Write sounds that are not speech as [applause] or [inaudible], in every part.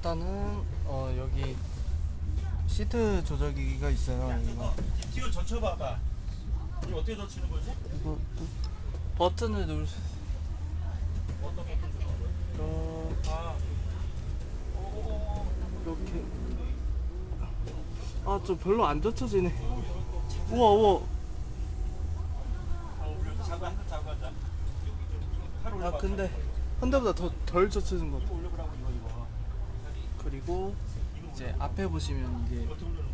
일단은 어 여기 시트 조절기가 있어요. 이거 뒤로 젖혀봐봐. 이거 어떻게 젖히는 거지? 이거 또 버튼을 누르 젖히는 거야? 이렇게 아, 이렇게 아좀 별로 안 젖혀지네. 우와 우와. 아, 우리 자고 한칸 자고 하자. 팔 올려봐. 아 근데 현대보다 더 덜 젖혀진 것 같아. 이거 올려보라고 이거 이거. 그리고 이제 앞에 보시면 이게?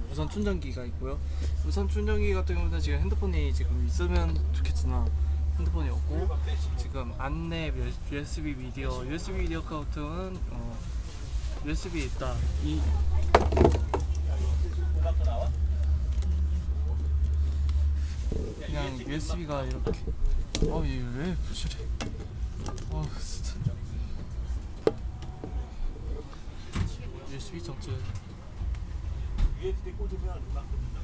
무선 충전기가 있고요. 무선 충전기 같은 경우는 지금 핸드폰이 지금 있으면 좋겠지나 핸드폰이 없고 지금 안내 USB 미디어 USB 미디어 카운트는 어, USB 있다. 이? 그냥 USB가 이렇게 어얘왜 부실해? 어 진짜 꽂으면 음악 듣는다.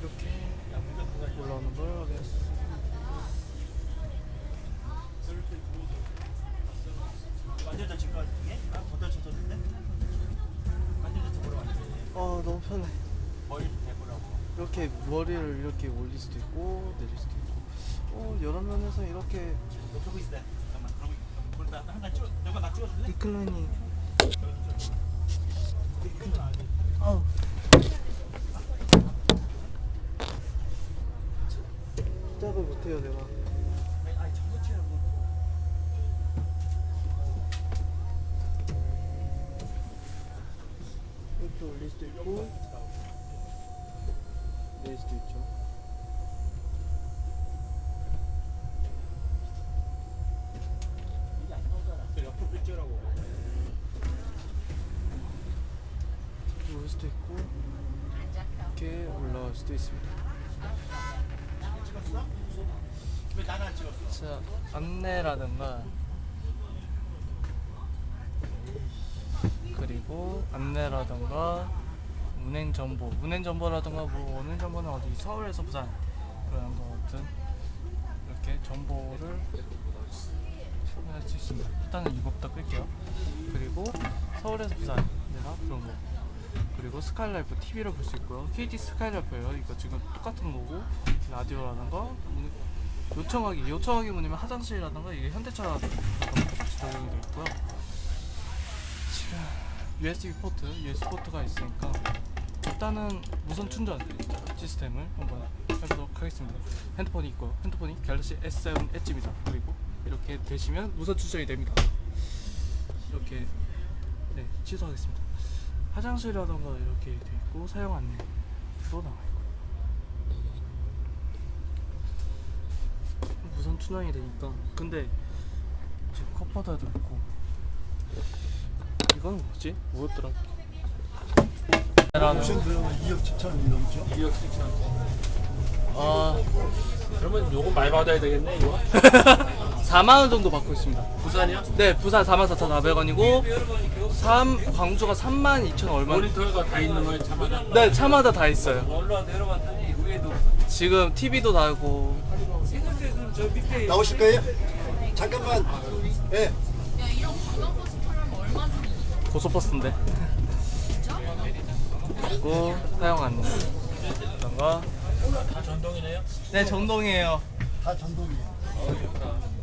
이렇게 올라오는 걸 확인했어. 완전 젖힌 거 중에? 아, 더 젖혔는데? 완전 젖힌 거로 완전. 아 너무 편해. 머리 좀 대보라고. 이렇게 머리를 이렇게 올릴 수도 있고 내릴 수도 있고. 어 여러 면에서 이렇게 너 그러고 있어. 리클라이닝. 아우. 시작을 못해요 내가. 이렇게 올릴 수도 있고 내릴 수도 있죠. 이게 안 나오잖아. 그 옆으로 쭉 찍으라고. 올 수도 있고 이렇게 올라갈 수도 있습니다. 자 안내라든가 그리고 안내라든가 운행 정보 운행 정보라든가 뭐 운행 정보는 어디 서울에서 부산 그런 거 같은 이렇게 정보를 확인할 수 있습니다. 일단은 이거부터 끌게요. 그리고 서울에서 부산 내가 그런 거 그리고 스카이라이프 TV를 볼수 있고요 KT 스카이라이프예요 이거 지금 똑같은 거고 라디오라든가 요청하기 요청하기 뭐냐면 화장실이라든가 이게 현대차 같이 적용이 되어 있고요. 지금 USB 포트, USB 포트가 있으니까 일단은 무선 충전 시스템을 한번 해보도록 하겠습니다. 핸드폰이 있고 핸드폰이 갤럭시 S7 엣지입니다. 그리고 이렇게 되시면 무선 충전이 됩니다. 이렇게 네 취소하겠습니다. 화장실이라든가 이렇게 돼 있고 사용 안내 도 나와 있고. 무선 충전이 되니까 근데 지금 컵보다도 있고 이건 뭐지? 뭐였더라? 옵션 들어가면 2억 7천이 넘죠? 2억 7천. 아 그러면 요금 많이 받아야 되겠네 이거. [laughs] 4만 원 정도 받고 있습니다. 부산이요? 네, 부산 44,400원이고 3 광주가 3만 2천 얼마. 모니터가 다 있는 거예요 차마다. 네, 차마다 다 있어요. 올라 내려갔더니 위에도. 지금 TV도 달고 이것들은 저 밑에 나오실 거예요? 잠깐만. 예. 고속버스인데. 그리고 사용 안내. 이런 거. 다 전동이네요. 네, 전동이에요. 다 전동이에요.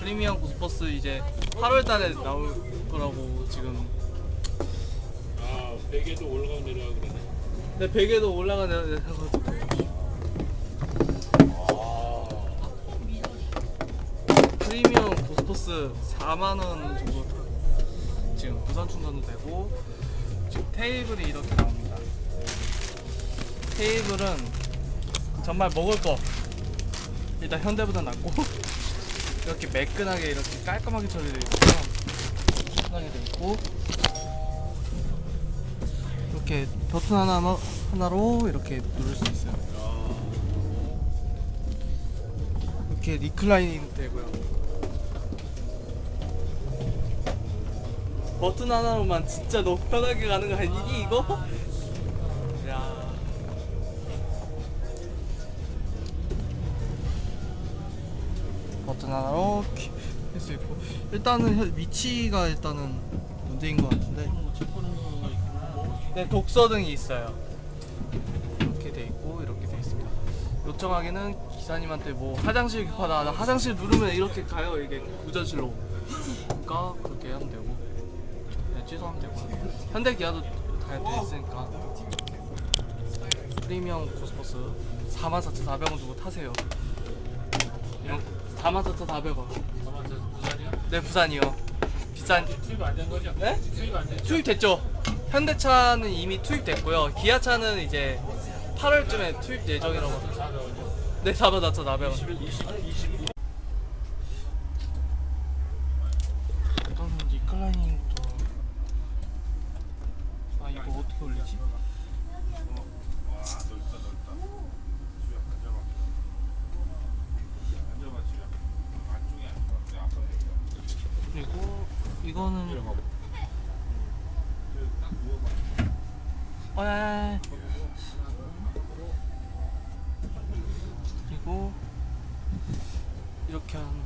프리미엄 고속버스 이제 8월 달에 나올 거라고 지금 아 베개도 올라가고 내려가고 그러네. 네, 베개도 올라가는 프리미엄 고스포스 4만 원 정도 지금 부산 충전도 되고 지금 테이블이 이렇게 나옵니다. 테이블은 정말 먹을 거 일단 현대보다 낫고 [laughs] 이렇게 매끈하게 이렇게 깔끔하게 처리되어 있고요. 편하게 되어 있고 이렇게 버튼 하나 하나로 이렇게 누를 수 있어요. 이렇게 리클라이닝 되고요. 버튼 하나로만 진짜 너무 편하게 가는 거 아니니 이거? 하나로 할수 있고. 일단은 현- 위치가 일단은 문제인 것 같은데. 네 독서등이 있어요. 이렇게 돼 있고 이렇게 돼 있습니다. 요청하기는 기사님한테 뭐 화장실 급하다 나 화장실 누르면 이렇게 가요 이게 무전실로. 그러니까 그렇게 하면 되고. 네, 취소하면 되고. 현대 기아도 다돼 있으니까. 프리미엄 고스버스 44,400원 주고 타세요. 이런 44,400원 네 부산이요. 비싼 투입 안 된 거죠? 네? 투입 안 됐죠? 투입됐죠. 현대차는 이미 투입됐고요. 기아차는 이제 8월쯤에 투입 예정이라고. 네 44,400원 20, 20. 일단은 리클라이닝부터 아 이거 어떻게 올리지? 그리고 이거는 어. 그리고 이렇게 한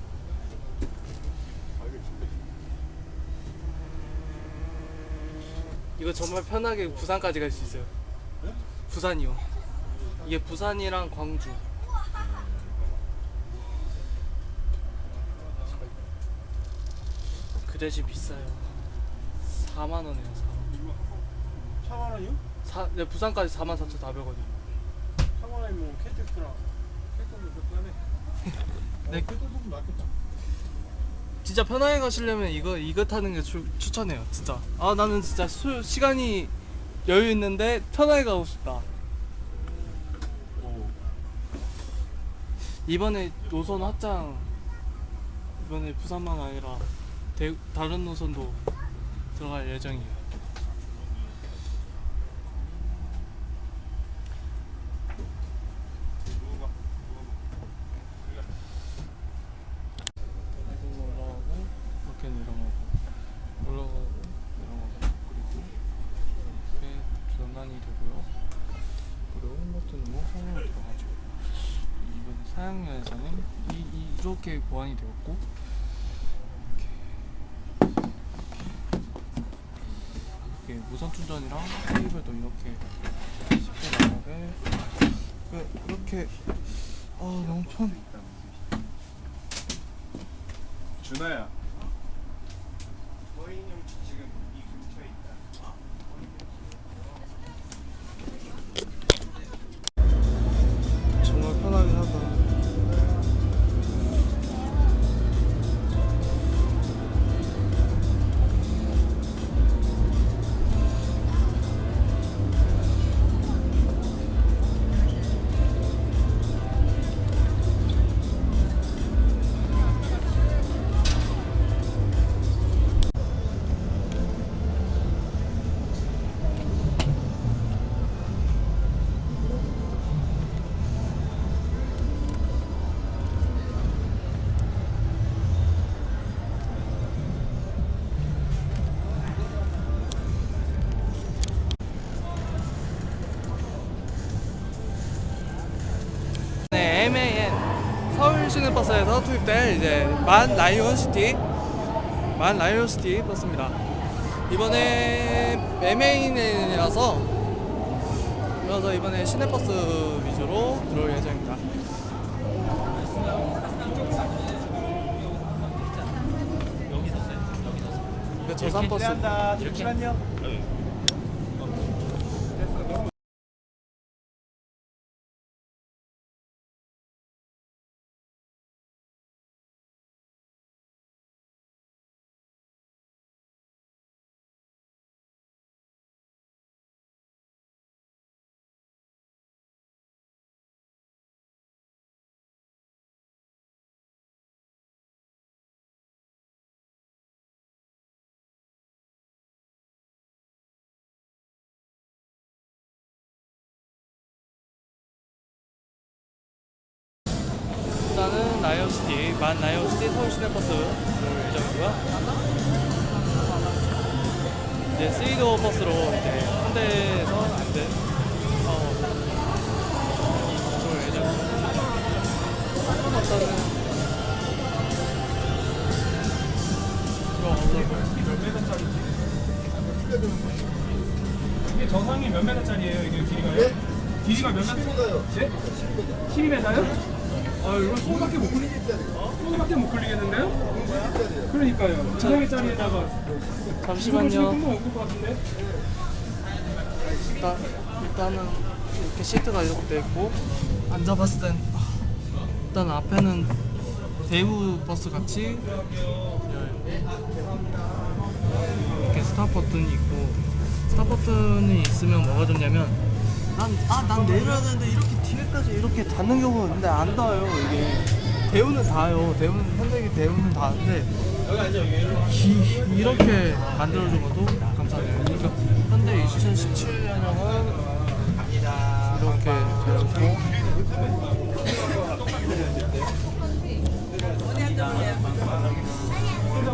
이거 정말 편하게 부산까지 갈 수 있어요. 부산이요. 이게 부산이랑 광주. 그 대신 비싸요. 4만 원이에요. 4만. 4만 원이요? 사, 네, 부산까지 44,400원이요. 4만 원이면 KTX랑 KTX도 그만해. 네. 조금 낫겠다. 진짜 편하게 가시려면 이거 이거 타는 게 추, 추천해요. 진짜. 아 나는 진짜 수, 시간이 여유 있는데 편하게 가고 싶다. 이번에 노선 확장 이번에 부산만 아니라 대, 다른 노선도 들어갈 예정이에요. 이거 올라가고 이렇게 내려가고 올라가고 내려가고 그리고 이렇게 전환이 되고요. 그리고 홈버튼으로 뭐 성으로 들어가죠. 이번 사양료에서는 이, 이 이렇게 보완이 되었고 이렇게 이렇게 무선 충전이랑 케이블도 이렇게 쉽게 나가게 그- 이렇게 아 너무 편. 준아야. 투입될 이제 만 라이온 시티 만 라이온 시티 버스입니다. 이번에 MAN이라서 그래서 이번에 시내버스 위주로 들어올 예정입니다. 이거 저산 버스. 잠시만요. 반나영시 서울 시내버스 정이고요 이제 스위드 버스로 이제 현대에서 안돼 어. 정상이 몇 메나짜리예요? 이게 길이가요? 네? 길이가 몇 메나짜리예요? 10m. 10m. 10m요? 아 이건 손밖에 못 끌리 손밖에 못 끌리겠는데요? 그러니까요. 200짜리에다가 잠시만요. 금방 없을 것 같은데? 일단 일단은 이렇게 시트가 이렇게 돼 있고 앉아봤을 땐 일단 앞에는 대우 버스 같이 이렇게 스탑 버튼이 있고 스탑 버튼이 있으면 뭐가 좋냐면 난 아 난 내려야 되는데 이렇게 뒤에까지 이렇게 닿는 경우가 있는데 안 닿아요 이게. 대우는 닿아요. 대우는 현대기 대우는 닿는데 기, 이렇게 만들어준 것도 감사해요. 그러니까 현대 2017년형은 이렇게 되었고.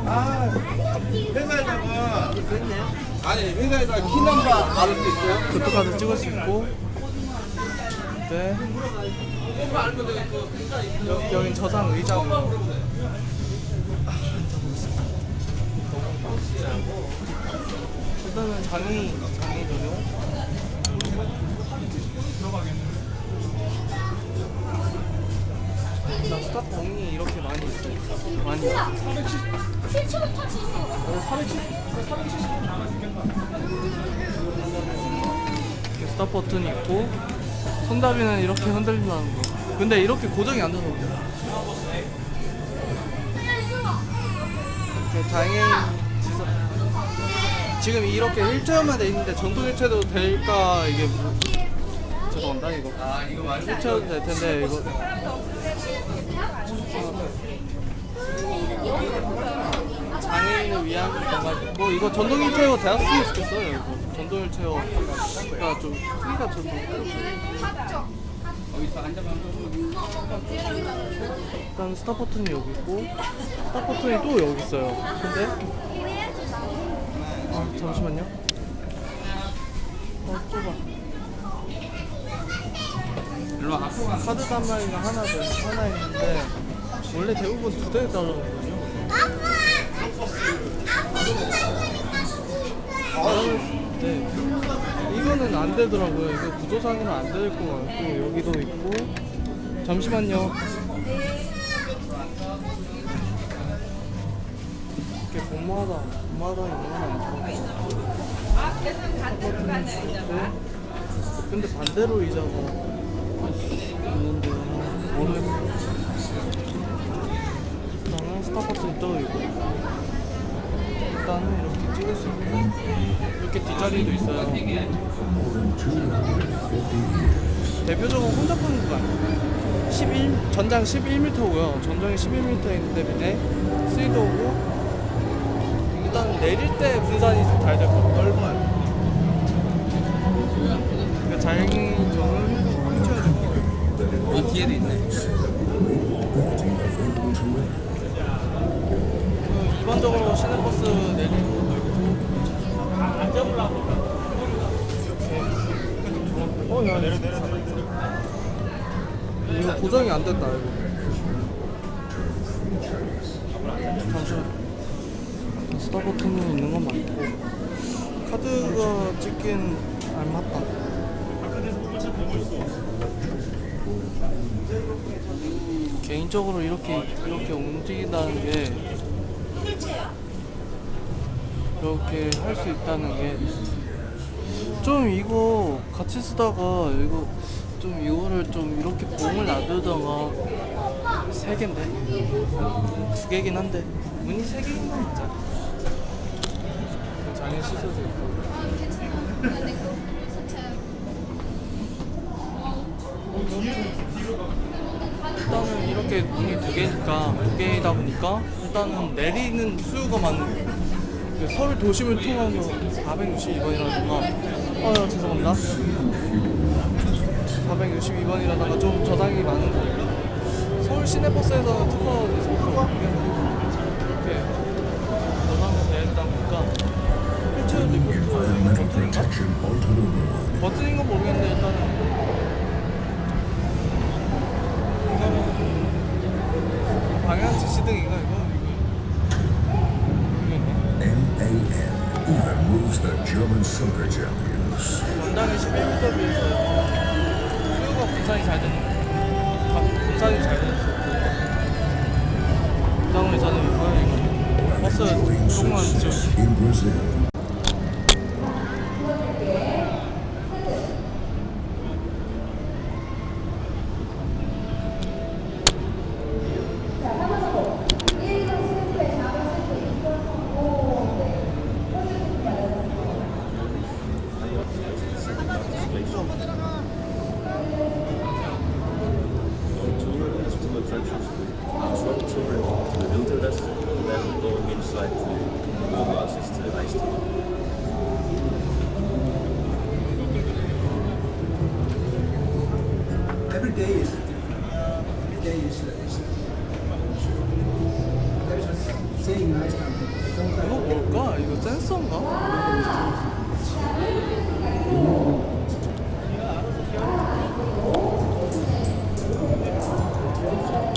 아 니 회사에다 키 넘버 알을 수 있어요? 교통카드 찍을 수 있고. 네. 여기 여긴 저장 의자고 일단은 장이 장이 도료 일단 스탑 봉이 이렇게 많이 있어요. 많이. 있어요 이렇게 스탑 버튼이 있고 손잡이는 이렇게 흔들린다는 거. 근데 이렇게 고정이 안 돼서 그래요. 이렇게 장애인 지사 지금 이렇게 휠체어만 돼 있는데 전동 휠체어도 될까 이게 뭐 죄송합니다 이거. 휠체어도 될 텐데 이거 장애인을 위한 있고 이거 전동 휠체어 되었으면 좋겠어요 이거. 전동 휠체어가 좀 크기가 좀 일단 스탑 버튼이 여기 있고 스탑 버튼이 또 여기 있어요. 근데? 아 잠시만요. 어 좁아. 카드 단말기가 하나 돼 하나 있는데 원래 대부분 두 대 달라거든요 네. 이거는 안 되더라고요. 이거 구조상으로 안 될 것 같고 여기도 있고 잠시만요. 이렇게 본마다 본마다 있는 건 아니고 근데 반대로 의자가 있는데 오늘 일단은 스탑 버튼이 떠 있고 일단은 이렇게 찍을 수 있고 이렇게 뒷자리도 있어요. 대표적으로 혼잡한 구간 11, 전장 11m고요. 전장이 11m인데 밑에 스이도고 일단 내릴 때 분산이 좀잘 되고 넓어요? 그러니까 장애인정은 휠체어죠 이 뒤에도 있네. 그 일반적으로 시내버스 내리는 것도 있고 앉아보려고 이렇게 어 야 내려 내려. 이거 고정이 안 된다 이거. 잠시만. 스탑 버튼이 있는 건 맞고. 카드가 찍긴 안 맞다. 개인적으로 이렇게 이렇게 움직인다는 게 이렇게 할 수 있다는 게 좀 이거 같이 쓰다가 이거 좀 이거를 좀 이렇게 봉을 놔두다가 세 개인데? 두 개긴 한데. 문이 세 개인 건 맞아. 장애 시설도 있고. 일단은 이렇게 문이 두 개니까 두 개이다 보니까 일단은 내리는 수요가 많은 그 서울 도심을 통하면 462번이라든가. 아 죄송합니다. 462번이라든가 좀 저당이 많은 거. 서울 시내버스에서는 특허 속도가 이렇게 저당이 되다 보니까 휠체어도 있고? 버튼인 건 모르겠는데 일단은 빨간색 시등이가 이거. MAN even moves the German soccer champions. 원단이 11m 비해서 수요가 분산이 잘 되는 거. 분산이 잘 되는 부상을 사는 이거. 버스 조금만 좀.